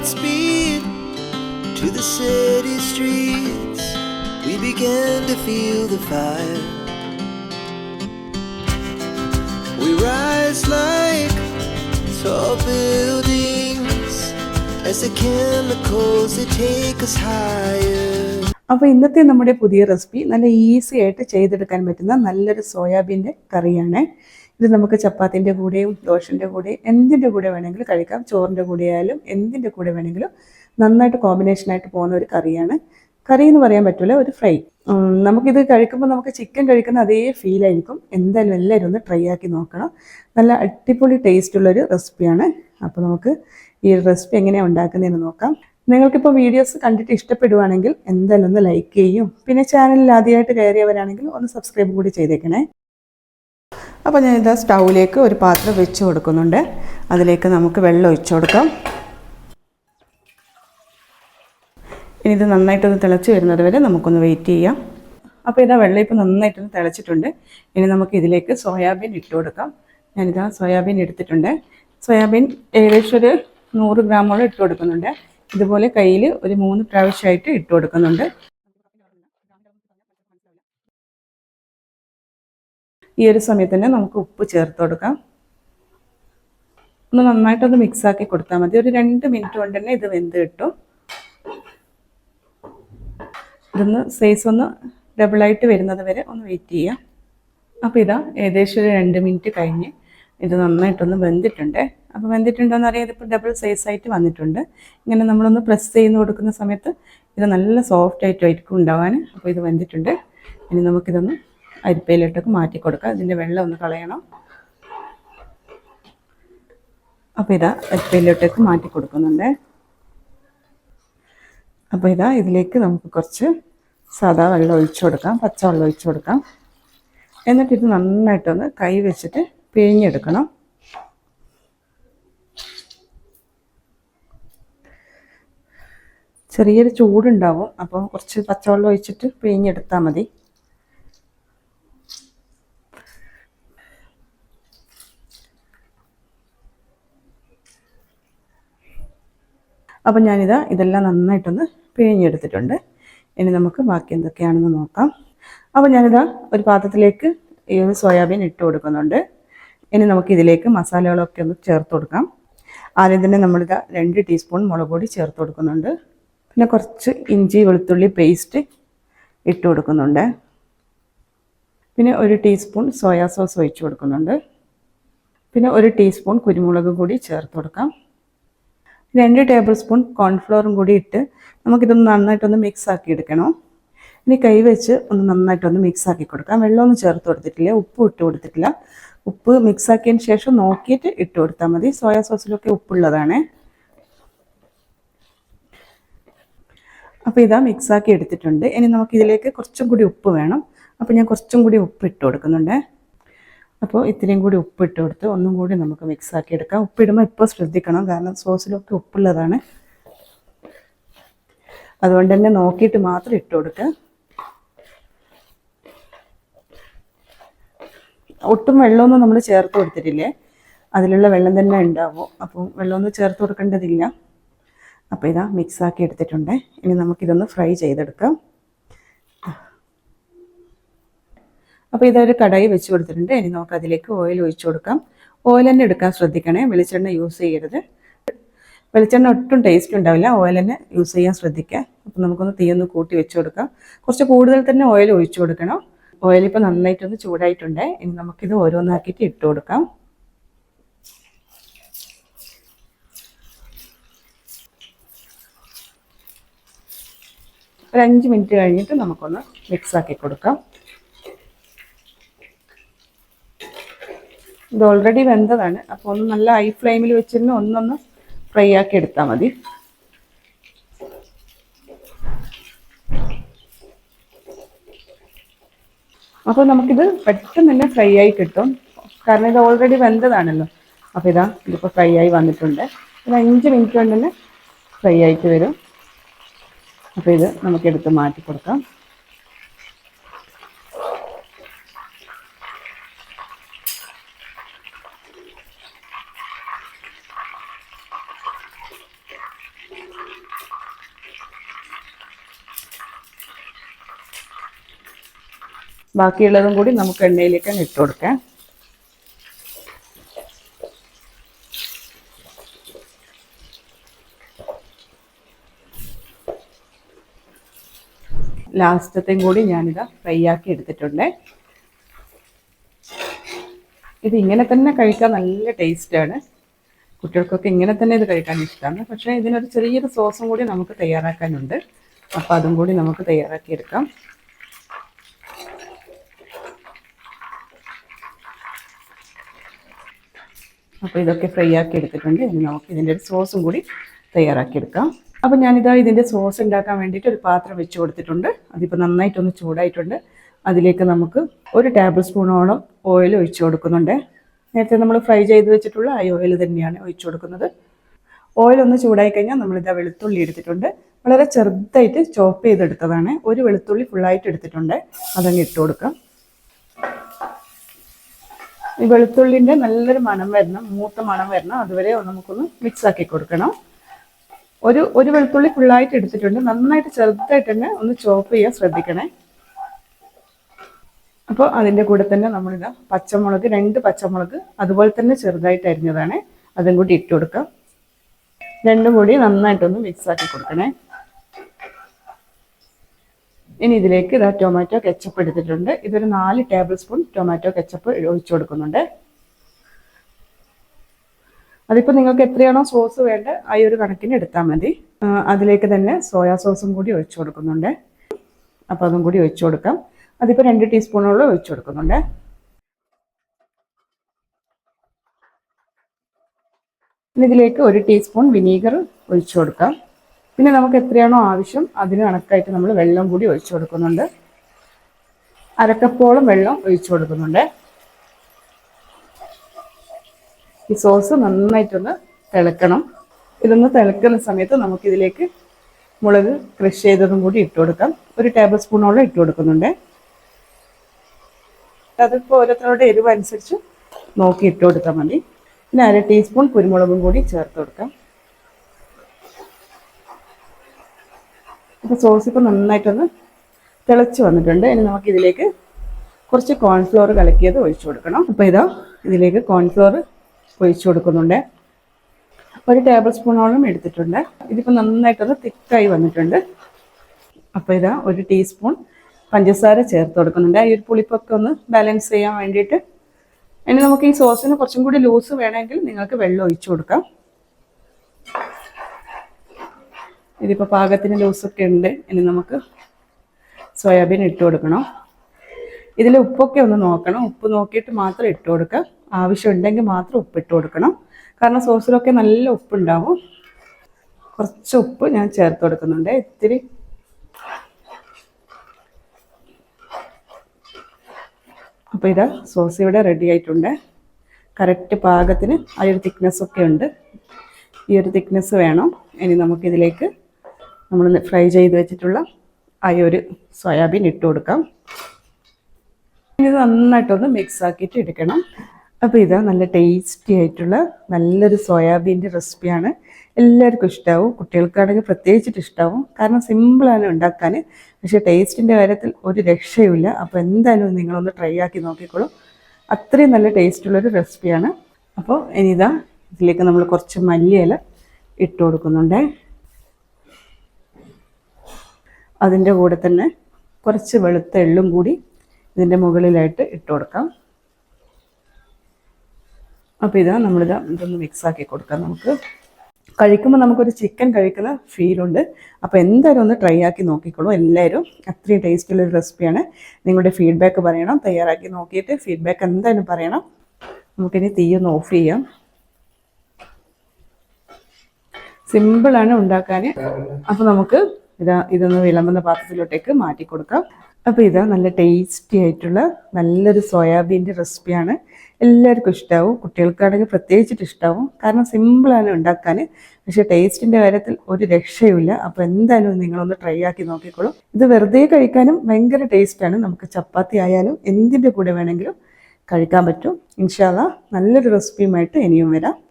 Godspeed to the city streets. We began to feel the fire. We rise like tall buildings as the chemicals they take us higher. അപ്പോൾ ഇന്നത്തെ നമ്മുടെ പുതിയ recipe നല്ല easy ആയിട്ട് ചെയ്തെടുക്കാൻ പറ്റുന്ന നല്ലൊരു സോയാബീന്റെ കറിയാണ് ഇത് നമുക്ക് ചപ്പാത്തിന്റെ കൂടെയും ദോശന്റെ കൂടെയും എന്തിന്റെ കൂടെ വേണമെങ്കിലും കഴിക്കാം. ചോറിന്റെ കൂടെ ആയാലും എന്തിന്റെ കൂടെ വേണമെങ്കിലും നന്നായിട്ട് കോമ്പിനേഷനായിട്ട് പോകുന്ന ഒരു കറിയാണ്. കറി എന്ന് പറയാൻ പറ്റില്ല ഒരു ഫ്രൈ. നമുക്കിത് കഴിക്കുമ്പോൾ നമുക്ക് ചിക്കൻ കഴിക്കുന്ന അതേ ഫീൽ ആയിരിക്കും. എന്തായാലും എല്ലാവരും ഒന്ന് ട്രൈ ആക്കി നോക്കണം. നല്ല അടിപൊളി ടേസ്റ്റ് ടേസ്റ്റുള്ളൊരു റെസിപ്പിയാണ് അപ്പോൾ നമുക്ക് ഈ റെസിപ്പി എങ്ങനെയാണ് ഉണ്ടാക്കുന്നതെന്ന് നോക്കാം. നിങ്ങൾക്കിപ്പോൾ വീഡിയോസ് കണ്ടിട്ട് ഇഷ്ടപ്പെടുവാണെങ്കിൽ എന്തായാലും ഒന്ന് ലൈക്ക് ചെയ്യും. പിന്നെ ചാനലിൽ ആദ്യമായിട്ട് കയറിയവരാണെങ്കിൽ ഒന്ന് സബ്സ്ക്രൈബ് കൂടി ചെയ്തേക്കണേ. അപ്പോൾ ഞാൻ ഇതാ സ്റ്റൗവിലേക്ക് ഒരു പാത്രം വെച്ച് കൊടുക്കുന്നുണ്ട്. അതിലേക്ക് നമുക്ക് വെള്ളം ഒഴിച്ചു കൊടുക്കാം. ഇനി ഇത് നന്നായിട്ടൊന്ന് തിളച്ച് വരുന്നത് വരെ നമുക്കൊന്ന് വെയിറ്റ് ചെയ്യാം. അപ്പോൾ ഇതാ വെള്ളം ഇപ്പോൾ നന്നായിട്ടൊന്ന് തിളച്ചിട്ടുണ്ട്. ഇനി നമുക്ക് ഇതിലേക്ക് സോയാബീൻ ഇട്ട് കൊടുക്കാം. ഞാനിതാ സോയാബീൻ എടുത്തിട്ടുണ്ട്. സോയാബീൻ ഏകദേശം ഒരു നൂറ് ഗ്രാമോളം ഇട്ട് കൊടുക്കുന്നുണ്ട്. ഇതുപോലെ കയ്യിൽ ഒരു മൂന്ന് പ്രാവശ്യമായിട്ട് ഇട്ട് കൊടുക്കുന്നുണ്ട്. ഈ ഒരു സമയത്ത് തന്നെ നമുക്ക് ഉപ്പ് ചേർത്ത് കൊടുക്കാം. ഒന്ന് നന്നായിട്ടൊന്ന് മിക്സ് ആക്കി കൊടുത്താൽ മതി. ഒരു രണ്ട് മിനിറ്റ് കൊണ്ട് തന്നെ ഇത് വെന്ത് കിട്ടും. ഇതൊന്ന് സൈസ് ഒന്ന് ഡബിളായിട്ട് വരുന്നത് വരെ ഒന്ന് വെയിറ്റ് ചെയ്യാം. അപ്പോൾ ഇതാ ഏകദേശം ഒരു രണ്ട് മിനിറ്റ് കഴിഞ്ഞ് ഇത് നന്നായിട്ടൊന്ന് വെന്തിട്ടുണ്ട്. അപ്പോൾ വെന്തിട്ടുണ്ടോയെന്ന് അറിയാം. ഇതിപ്പോൾ ഡബിൾ സൈസായിട്ട് വന്നിട്ടുണ്ട്. ഇങ്ങനെ നമ്മളൊന്ന് പ്രസ് ചെയ്ത് കൊടുക്കുന്ന സമയത്ത് ഇത് നല്ല സോഫ്റ്റ് ആയിട്ടായിരിക്കും ഉണ്ടാവാൻ. അപ്പോൾ ഇത് വെന്തിട്ടുണ്ട്. ഇനി നമുക്കിതൊന്ന് അരിപ്പയിലോട്ടൊക്കെ മാറ്റി കൊടുക്കുക. ഇതിന്റെ വെള്ളം ഒന്ന് കളയണം. അപ്പോൾ ഇതാ അരിപ്പയിലോട്ടേക്ക് മാറ്റി കൊടുക്കുന്നുണ്ട്. അപ്പോൾ ഇതാ ഇതിലേക്ക് നമുക്ക് കുറച്ച് സാധാ വെള്ളം ഒഴിച്ചു കൊടുക്കാം. പച്ചവെള്ളം ഒഴിച്ചു കൊടുക്കാം. എന്നിട്ട് ഇത് നന്നായിട്ടൊന്ന് കൈ വെച്ചിട്ട് പിഴിഞ്ഞെടുക്കണം. ചെറിയൊരു ചൂടുണ്ടാവും. അപ്പോൾ കുറച്ച് പച്ചവെള്ളം ഒഴിച്ചിട്ട് പിഴിഞ്ഞെടുത്താൽ മതി. അപ്പം ഞാനിതാ ഇതെല്ലാം നന്നായിട്ടൊന്ന് പിഴിഞ്ഞെടുത്തിട്ടുണ്ട്. ഇനി നമുക്ക് ബാക്കി എന്തൊക്കെയാണെന്ന് നോക്കാം. അപ്പോൾ ഞാനിതാ ഒരു പാത്രത്തിലേക്ക് ഈ ഒരു സോയാബീൻ ഇട്ട് കൊടുക്കുന്നുണ്ട്. ഇനി നമുക്ക് ഇതിലേക്ക് മസാലകളൊക്കെ ഒന്ന് ചേർത്ത് കൊടുക്കാം. ആദ്യം തന്നെ നമ്മളിതാ രണ്ട് ടീസ്പൂൺ മുളക് പൊടി ചേർത്ത് കൊടുക്കുന്നുണ്ട്. പിന്നെ കുറച്ച് ഇഞ്ചി വെളുത്തുള്ളി പേസ്റ്റ് ഇട്ട് കൊടുക്കുന്നുണ്ട്. പിന്നെ ഒരു ടീസ്പൂൺ സോയാ സോസ് ഒഴിച്ച് കൊടുക്കുന്നുണ്ട്. പിന്നെ ഒരു ടീസ്പൂൺ കുരുമുളക് കൂടി ചേർത്ത് കൊടുക്കാം. രണ്ട് ടേബിൾ സ്പൂൺ കോൺഫ്ലോറും കൂടി ഇട്ട് നമുക്കിതൊന്ന് നന്നായിട്ടൊന്ന് മിക്സ് ആക്കി എടുക്കണം. ഇനി കൈവച്ച് ഒന്ന് നന്നായിട്ടൊന്ന് മിക്സ് ആക്കി കൊടുക്കാം. വെള്ളമൊന്നും ചേർത്ത് കൊടുത്തിട്ടില്ല ഉപ്പ് ഇട്ട് കൊടുത്തിട്ടില്ല. ഉപ്പ് മിക്സ് ആക്കിയതിന് ശേഷം നോക്കിയിട്ട് ഇട്ട് കൊടുത്താൽ മതി. സോയാ സോസിലൊക്കെ ഉപ്പുള്ളതാണ്. അപ്പോൾ ഇതാ മിക്സ് ആക്കി എടുത്തിട്ടുണ്ട്. ഇനി നമുക്ക് ഇതിലേക്ക് കുറച്ചും കൂടി ഉപ്പ് വേണം. അപ്പോൾ ഞാൻ കുറച്ചും കൂടി ഉപ്പ് ഇട്ട് കൊടുക്കുന്നുണ്ട്. അപ്പോൾ ഇത്രയും കൂടി ഉപ്പ് ഇട്ട് കൊടുത്ത് ഒന്നും കൂടി നമുക്ക് മിക്സ് ആക്കി എടുക്കാം. ഉപ്പിടുമ്പോൾ ഇപ്പോൾ ശ്രദ്ധിക്കണം. കാരണം സോസിലൊക്കെ ഉപ്പുള്ളതാണ്. അതുകൊണ്ട് തന്നെ നോക്കിയിട്ട് മാത്രം ഇട്ട് കൊടുക്കുക ഒട്ടും വെള്ളമൊന്നും നമ്മൾ ചേർത്ത് കൊടുത്തിട്ടില്ലേ? അതിലുള്ള വെള്ളം തന്നെ ഉണ്ടാവും. അപ്പോൾ വെള്ളമൊന്നും ചേർത്ത് കൊടുക്കേണ്ടതില്ല. അപ്പോൾ ഇതാ മിക്സ് ആക്കി എടുത്തിട്ടുണ്ട്. ഇനി നമുക്കിതൊന്ന് ഫ്രൈ ചെയ്തെടുക്കാം. അപ്പോൾ ഇതൊരു കടായി വെച്ച് കൊടുത്തിട്ടുണ്ട്. ഇനി നമുക്ക് അതിലേക്ക് ഓയിൽ ഒഴിച്ചു കൊടുക്കാം. ഓയിൽ തന്നെ എടുക്കാൻ ശ്രദ്ധിക്കണേ. വെളിച്ചെണ്ണ യൂസ് ചെയ്യരുത്. വെളിച്ചെണ്ണ ഒട്ടും ടേസ്റ്റ് ഉണ്ടാവില്ല. ഓയിൽ തന്നെ യൂസ് ചെയ്യാൻ ശ്രദ്ധിക്കുക അപ്പോൾ നമുക്കൊന്ന് തീ ഒന്ന് കൂട്ടി വെച്ച് കൊടുക്കാം. കുറച്ച് കൂടുതൽ തന്നെ ഓയിൽ ഒഴിച്ചു കൊടുക്കണം. ഓയിൽ ഇപ്പോൾ നന്നായിട്ടൊന്ന് ചൂടായിട്ടുണ്ട്. ഇനി നമുക്കിത് ഓരോന്നാക്കിയിട്ട് ഇട്ട് കൊടുക്കാം. ഒരു അഞ്ച് മിനിറ്റ് കഴിഞ്ഞിട്ട് നമുക്കൊന്ന് മിക്സ് ആക്കി കൊടുക്കാം. ഇത് ഓൾറെഡി വെന്തതാണ്. അപ്പോൾ ഒന്ന് നല്ല ഹൈ ഫ്ലെയിമിൽ വെച്ചിരുന്ന് ഒന്നൊന്ന് ഫ്രൈ ആക്കി എടുത്താൽ മതി. അപ്പോൾ നമുക്കിത് പെട്ടെന്ന് തന്നെ ഫ്രൈ ആയി കിട്ടും. കാരണം ഇത് ഓൾറെഡി വെന്തതാണല്ലോ. അപ്പോൾ ഇതാ ഇതിപ്പോൾ ഫ്രൈ ആയി വന്നിട്ടുണ്ട്. ഇത് അഞ്ച് മിനിറ്റ് കൊണ്ട് തന്നെ ഫ്രൈ ആയിട്ട് വരും. അപ്പോൾ ഇത് നമുക്ക് എടുത്ത് മാറ്റി കൊടുക്കാം. ബാക്കിയുള്ളതും കൂടി നമുക്ക് എണ്ണയിലേക്ക് ഇട്ട് കൊടുക്കാം. ലാസ്റ്റത്തെയും കൂടി ഞാനിത് ഫ്രൈ ആക്കി എടുത്തിട്ടുണ്ട്. ഇത് ഇങ്ങനെ തന്നെ കഴിക്കാൻ നല്ല ടേസ്റ്റാണ് കുട്ടികൾക്കൊക്കെ ഇങ്ങനെ തന്നെ ഇത് കഴിക്കാൻ ഇഷ്ടമാണ്. പക്ഷേ ഇതിനൊരു ചെറിയൊരു സോസും കൂടി നമുക്ക് തയ്യാറാക്കാനുണ്ട്. അപ്പോൾ അതും കൂടി നമുക്ക് തയ്യാറാക്കിയെടുക്കാം അപ്പോൾ ഇതൊക്കെ ഫ്രൈ ആക്കി എടുത്തിട്ടുണ്ട്. ഇനി നമുക്ക് ഇതിന്റെ ഒരു സോസും കൂടി തയ്യാറാക്കി എടുക്കാം. അപ്പോൾ ഞാനിതാ ഇതിന്റെ സോസ് ഉണ്ടാക്കാൻ വേണ്ടിയിട്ട് ഒരു പാത്രം വെച്ച് കൊടുത്തിട്ടുണ്ട്. അതിപ്പോൾ നന്നായിട്ടൊന്ന് ചൂടായിട്ടുണ്ട്. അതിലേക്ക് നമുക്ക് ഒരു ടേബിൾ സ്പൂണോളം ഓയിൽ ഒഴിച്ച് കൊടുക്കുന്നുണ്ട്. നേരത്തെ നമ്മൾ ഫ്രൈ ചെയ്ത് വെച്ചിട്ടുള്ള ആ ഓയിൽ തന്നെയാണ് ഒഴിച്ചു കൊടുക്കുന്നത്. ഓയിൽ ഒന്ന് ചൂടായി കഴിഞ്ഞാൽ നമ്മളിതാ വെളുത്തുള്ളി എടുത്തിട്ടുണ്ട്. വളരെ ചെറുതായിട്ട് ചോപ്പ് ചെയ്തെടുത്തതാണ്. ഒരു വെളുത്തുള്ളി ഫുള്ളായിട്ട് എടുത്തിട്ടുണ്ട്. അതങ്ങ് ഇട്ട് കൊടുക്കാം. ഈ വെളുത്തുള്ളിന്റെ നല്ലൊരു മണം വരണം മൂത്ത മണം വരണം. അതുവരെ നമുക്കൊന്ന് മിക്സ് ആക്കി കൊടുക്കണം. ഒരു ഒരു വെളുത്തുള്ളി ഫുള്ളായിട്ട് എടുത്തിട്ടുണ്ട്. നന്നായിട്ട് ചെറുതായിട്ട് തന്നെ ഒന്ന് ചോപ്പ് ചെയ്യാൻ ശ്രദ്ധിക്കണേ. അപ്പോൾ അതിന്റെ കൂടെ തന്നെ നമ്മളിതാ പച്ചമുളക് രണ്ട് പച്ചമുളക് അതുപോലെ തന്നെ ചെറുതായിട്ട് അരിഞ്ഞതാണ്. അതും കൂടി ഇട്ട് കൊടുക്കാം. രണ്ടും കൂടി നന്നായിട്ടൊന്ന് മിക്സ് ആക്കി കൊടുക്കണേ. ഇനി ഇതിലേക്ക് ഇതാ ടൊമാറ്റോ കെച്ചപ്പ് എടുത്തിട്ടുണ്ട്. ഇതൊരു നാല് ടേബിൾ സ്പൂൺ ടൊമാറ്റോ കെച്ചപ്പ് ഒഴിച്ചു കൊടുക്കുന്നുണ്ട്. അതിപ്പോൾ നിങ്ങൾക്ക് എത്രയാണോ സോസ് വേണ്ടത് ആ ഒരു കണക്കിന് എടുത്താൽ മതി. അതിലേക്ക് തന്നെ സോയാ സോസും കൂടി ഒഴിച്ചു കൊടുക്കുന്നുണ്ട്. അപ്പോൾ അതും കൂടി ഒഴിച്ചു കൊടുക്കാം. അതിപ്പോൾ രണ്ട് ടീസ്പൂണോളം ഒഴിച്ചു കൊടുക്കുന്നുണ്ട്. ഇതിലേക്ക് ഒരു ടീസ്പൂൺ വിനീഗർ ഒഴിച്ചു കൊടുക്കാം. പിന്നെ നമുക്ക് എത്രയാണോ ആവശ്യം അതിന് കണക്കായിട്ട് നമ്മൾ വെള്ളം കൂടി ഒഴിച്ചു കൊടുക്കുന്നുണ്ട്. അരക്കപ്പോളം വെള്ളം ഒഴിച്ചു കൊടുക്കുന്നുണ്ട്. ഈ സോസ് നന്നായിട്ടൊന്ന് തിളക്കണം. ഇതൊന്ന് തിളക്കുന്ന സമയത്ത് നമുക്കിതിലേക്ക് മുളക് ക്രഷ് ചെയ്തതും കൂടി ഇട്ട് കൊടുക്കാം. ഒരു ടേബിൾ സ്പൂണോളം ഇട്ട് കൊടുക്കുന്നുണ്ട്. അതിപ്പോൾ ഓരോരുത്തരുടെ എരിവ് അനുസരിച്ച് നോക്കി ഇട്ട് കൊടുത്താൽ മതി. പിന്നെ അര ടീസ്പൂൺ കുരുമുളകും കൂടി ചേർത്ത് കൊടുക്കാം. അപ്പോൾ സോസ് ഇപ്പോൾ നന്നായിട്ടൊന്ന് തിളച്ച് വന്നിട്ടുണ്ട്. ഇനി നമുക്ക് ഇതിലേക്ക് കുറച്ച് കോൺഫ്ലോർ കലക്കിയത് ഒഴിച്ചു കൊടുക്കണം. അപ്പോൾ ഇതാ ഇതിലേക്ക് കോൺഫ്ലോർ ഒഴിച്ചു കൊടുക്കുന്നുണ്ട്. ഒരു ടേബിൾ സ്പൂണോളം എടുത്തിട്ടുണ്ട്. ഇതിപ്പോൾ നന്നായിട്ടൊന്ന് തിക്കായി വന്നിട്ടുണ്ട്. അപ്പോൾ ഇതാ ഒരു ടീസ്പൂൺ പഞ്ചസാര ചേർത്ത് കൊടുക്കുന്നുണ്ട്. ഈ ഒരു പുളിപ്പൊക്കെ ഒന്ന് ബാലൻസ് ചെയ്യാൻ വേണ്ടിയിട്ട്. ഇനി നമുക്ക് ഈ സോസിന് കുറച്ചും കൂടി ലൂസ് വേണമെങ്കിൽ നിങ്ങൾക്ക് വെള്ളം ഒഴിച്ചു കൊടുക്കാം. ഇതിപ്പോൾ പാകത്തിന് ലൂസൊക്കെ ഉണ്ട്. ഇനി നമുക്ക് സോയാബീൻ ഇട്ട് കൊടുക്കണം. ഇതിൽ ഉപ്പൊക്കെ ഒന്ന് നോക്കണം. ഉപ്പ് നോക്കിയിട്ട് മാത്രം ഇട്ട് കൊടുക്കുക. ആവശ്യമുണ്ടെങ്കിൽ മാത്രം ഉപ്പ് ഇട്ട് കൊടുക്കണം. കാരണം സോസിലൊക്കെ നല്ല ഉപ്പുണ്ടാവും. കുറച്ച് ഉപ്പ് ഞാൻ ചേർത്ത് കൊടുക്കുന്നുണ്ട്. ഇത്തിരി അപ്പോൾ ഇതാ സോസ് ഇവിടെ റെഡി ആയിട്ടുണ്ട്. കറക്റ്റ് പാകത്തിന് ആ ഒരു തിക്നെസ് ഒക്കെ ഉണ്ട്. ഈ ഒരു തിക്നെസ് വേണം. ഇനി നമുക്കിതിലേക്ക് നമ്മൾ ഫ്രൈ ചെയ്ത് വെച്ചിട്ടുള്ള ആ ഒരു സോയാബീൻ ഇട്ട് കൊടുക്കാം. ഇത് നന്നായിട്ടൊന്ന് മിക്സ് ആക്കിയിട്ട് എടുക്കണം. അപ്പോൾ ഇതാ നല്ല ടേസ്റ്റി ആയിട്ടുള്ള നല്ലൊരു സോയാബീന്റെ റെസിപ്പിയാണ്. എല്ലാവർക്കും ഇഷ്ടാവും. കുട്ടികൾക്കാണെങ്കിൽ പ്രത്യേകിച്ചിട്ട് ഇഷ്ടാവും. കാരണം സിമ്പിളാണ് ഉണ്ടാക്കാൻ. പക്ഷേ ടേസ്റ്റിന്റെ കാര്യത്തിൽ ഒരു രക്ഷയുമില്ല. അപ്പോൾ എന്തായാലും നിങ്ങളൊന്ന് ട്രൈ ആക്കി നോക്കിക്കോളൂ. അത്രയും നല്ല ടേസ്റ്റുള്ളൊരു റെസിപ്പിയാണ് അപ്പോൾ ഇനി ഇതാ ഇതിലേക്ക് നമ്മൾ കുറച്ച് മല്ലിയില ഇട്ട് കൊടുക്കുന്നുണ്ട്. അതിന്റെ കൂടെ തന്നെ കുറച്ച് വെളുത്ത എള്ളും കൂടി ഇതിന്റെ മുകളിലായിട്ട് ഇട്ട് കൊടുക്കാം. അപ്പോൾ ഇതാ നമ്മളിത് ഇതൊന്ന് മിക്സ് ആക്കി കൊടുക്കാം നമുക്ക്. കഴിക്കുമ്പോൾ നമുക്കൊരു ചിക്കൻ കഴിക്കുന്ന ഫീലുണ്ട് അപ്പോൾ എന്തായാലും ഒന്ന് ട്രൈ ആക്കി നോക്കിക്കോളൂ. എല്ലാവരും അത്രയും ടേസ്റ്റുള്ളൊരു റെസിപ്പിയാണ് നിങ്ങളുടെ ഫീഡ്ബാക്ക് പറയണം. തയ്യാറാക്കി നോക്കിയിട്ട് ഫീഡ്ബാക്ക് എന്തായാലും പറയണം. നമുക്കിനി തീയൊന്ന് ഓഫ് ചെയ്യാം. സിമ്പിളാണ് ഉണ്ടാക്കാൻ അപ്പോൾ നമുക്ക് ഇതാ ഇതൊന്ന് വിളമ്പുന്ന പാത്രത്തിലോട്ടേക്ക് മാറ്റി കൊടുക്കാം. അപ്പോൾ ഇതാ നല്ല ടേസ്റ്റി ആയിട്ടുള്ള നല്ലൊരു സോയാബീന്റെ റെസിപ്പിയാണ്. എല്ലാവർക്കും ഇഷ്ടാവും. കുട്ടികൾക്കാണെങ്കിൽ പ്രത്യേകിച്ചിട്ട് ഇഷ്ടാവും. കാരണം സിമ്പിളാണ് ഉണ്ടാക്കാൻ പക്ഷേ ടേസ്റ്റിന്റെ കാര്യത്തിൽ ഒരു രക്ഷയുമില്ല. അപ്പോൾ എന്തായാലും നിങ്ങളൊന്ന് ട്രൈ ആക്കി നോക്കിക്കോളൂ. ഇത് വെറുതെ കഴിക്കാനും ഭയങ്കര ടേസ്റ്റാണ് നമുക്ക് ചപ്പാത്തി ആയാലും എന്തിന്റെ കൂടെ വേണമെങ്കിലും കഴിക്കാൻ പറ്റും. ഇൻഷാല്ല നല്ലൊരു റെസിപ്പിയുമായിട്ട് ഇനിയും വരാം.